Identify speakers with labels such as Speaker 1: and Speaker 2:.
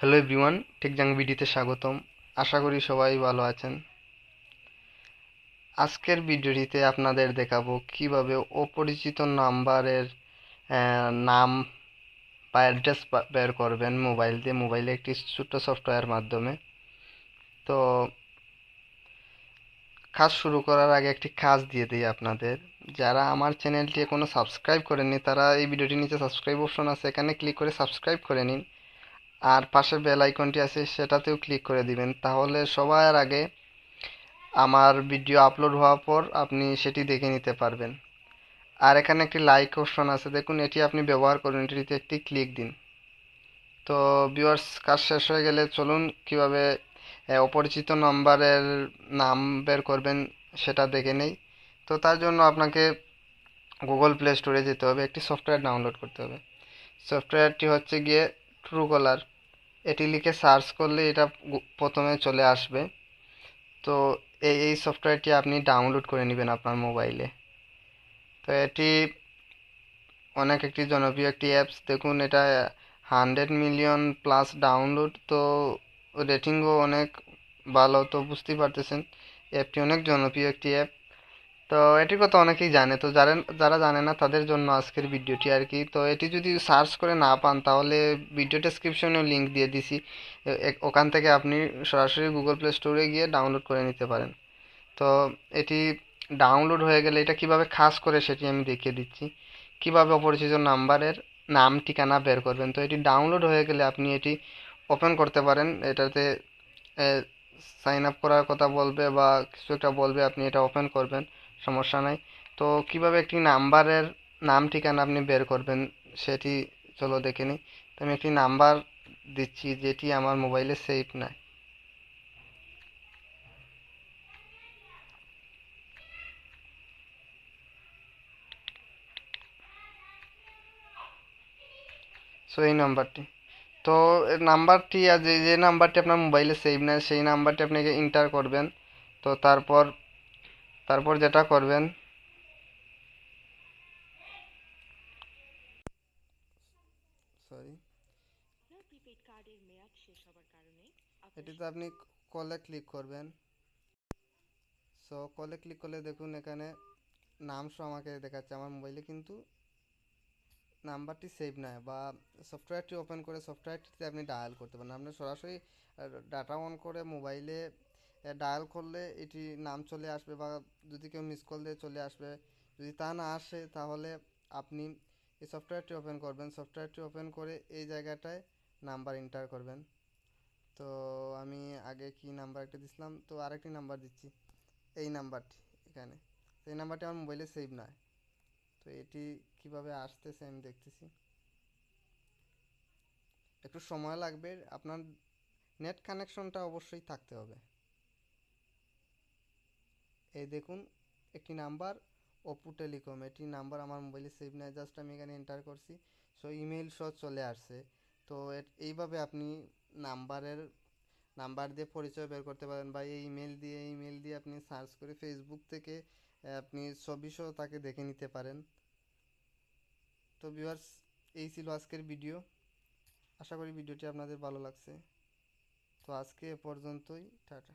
Speaker 1: Hello everyone টেকজাং ভিডিওতে স্বাগতম। আশা করি সবাই ভালো আছেন। আজকের ভিডিওটিতে আপনাদের দেখাবো কীভাবে অপরিচিত নাম্বারের নাম বা অ্যাড্রেস বের করবেন মোবাইল দিয়ে। মোবাইলে একটি ছোট্ট সফটওয়্যার মাধ্যমে। তো, কাজ শুরু করার আগে একটি কাজ দিয়ে দিই আপনাদের। যারা আমার চ্যানেলটি এখনও সাবস্ক্রাইব করেননি, তারা এই ভিডিওটির নিচে সাবস্ক্রাইব অপশন আছে। এখানে ক্লিক করে সাবস্ক্রাইব করে নিন। আর পাশে বেল আইকনটি আছে, সেটাতেও ক্লিক করে দিবেন। তাহলে সবার আগে আমার ভিডিও আপলোড হওয়ার পর আপনি সেটি দেখে নিতে পারবেন। আর এখানে একটি লাইক অপশন আছে। দেখুন, এটি আপনি ব্যবহার করুন। এটিতে একটি ক্লিক দিন। তো ভিউয়ার্স কাজ শেষ হয়ে গেলে চলুন, কীভাবে অপরিচিত নম্বরের নাম বের করবেন সেটা দেখে নেই। তো তার জন্য আপনাকে গুগল প্লে স্টোরে যেতে হবে। একটি সফটওয়্যার ডাউনলোড করতে হবে। সফটওয়্যারটি হচ্ছে গিয়ে ট্রুকলার এটি লিখে সার্চ করলে এটা প্রথমে চলে আসবে। তো এই এই সফটওয়্যারটি আপনি ডাউনলোড করে নেবেন আপনার মোবাইলে তো এটি অনেক একটি জনপ্রিয় একটি অ্যাপস দেখুন, এটা হান্ড্রেড মিলিয়ন প্লাস ডাউনলোড তো রেটিংও অনেক ভালো, তো বুঝতেই পারতেছেন। অ্যাপটি অনেক জনপ্রিয় একটি অ্যাপ তো এটির কথা অনেকেই জানে। তো যারা যারা জানে না তাদের জন্য আজকের ভিডিওটি আর কি। তো এটি যদি সার্চ করে না পান তাহলে ভিডিও ডেসক্রিপশনেও লিংক দিয়ে দিছি। ওখান থেকে আপনি সরাসরি গুগল প্লে স্টোরে গিয়ে ডাউনলোড করে নিতে পারেন। তো এটি ডাউনলোড হয়ে গেলে এটা কীভাবে কাজ করে সেটি আমি দেখিয়ে দিচ্ছি। কীভাবে অপরিচিত নাম্বারের নাম, ঠিকানা বের করবেন। তো এটি ডাউনলোড হয়ে গেলে আপনি এটি ওপেন করতে পারেন। এটাতে সাইন আপ করার কথা বলবে বা কিছু একটা বলবে, আপনি এটা ওপেন করবেন। সমস্যা নাই। তো কীভাবে একটি নাম্বারের নাম ঠিকানা আপনি বের করবেন সেটি চলো দেখে নিই। তো আমি একটি নাম্বার দিচ্ছি যেটি আমার মোবাইলে সেভ নাই। সো এই নাম্বারটি। তো নাম্বারটি যে যে নাম্বারটি আপনার মোবাইলে সেভ নেই, সেই নাম্বারটি আপনাকে এন্টার করবেন। তো তারপর তারপর যেটা করবেন। সরি এটিতে আপনি কলে ক্লিক করবেন। সো কলে ক্লিক করলে দেখুন এখানে নাম সহ আমাকে দেখাচ্ছে। আমার মোবাইলে কিন্তু নাম্বারটি সেভ নয় বা সফটওয়্যারটি ওপেন করে সফটওয়্যারটিতে আপনি ডায়াল করতে পারেন। আপনি সরাসরি ডাটা অন করে মোবাইলে ডায়াল করলে এটি নাম চলে আসবে বা যদি কেউ মিস কল দিয়ে চলে আসবে, যদি তা না আসে তাহলে আপনি এই সফটওয়্যারটি ওপেন করবেন। সফটওয়্যারটি ওপেন করে এই জায়গাটায় নাম্বার এন্টার করবেন। তো আমি আগে কি নাম্বার একটা দিছিলাম, তো আরেকটি নাম্বার দিচ্ছি। এই নাম্বারটি এখানে। এই নাম্বারটি আমার মোবাইলে সেভ নয়। তো এটি কীভাবে আসতেছে আমি দেখতেছি। একটু সময় লাগবে, আপনার নেট কানেকশনটা অবশ্যই থাকতে হবে। এই দেখুন, একটি নাম্বার, অপু টেলিকম। এটি নাম্বার আমার মোবাইলে সেভ নাই জাস্ট আমি এখানে এন্টার করছি। সো ইমেল সহ চলে আসছে। তো এইভাবে আপনি নাম্বারের, নাম্বার দিয়ে পরিচয় বের করতে পারেন বা এই ইমেল দিয়ে ইমেল দিয়ে আপনি সার্চ করে ফেসবুক থেকে আপনি ছবি সহ তাকে দেখে নিতে পারেন। তো ভিউয়ার্স এই ছিল আজকের ভিডিও আশা করি ভিডিওটি আপনাদের ভালো লাগছে। তো, আজকে এ পর্যন্তই। টাটা।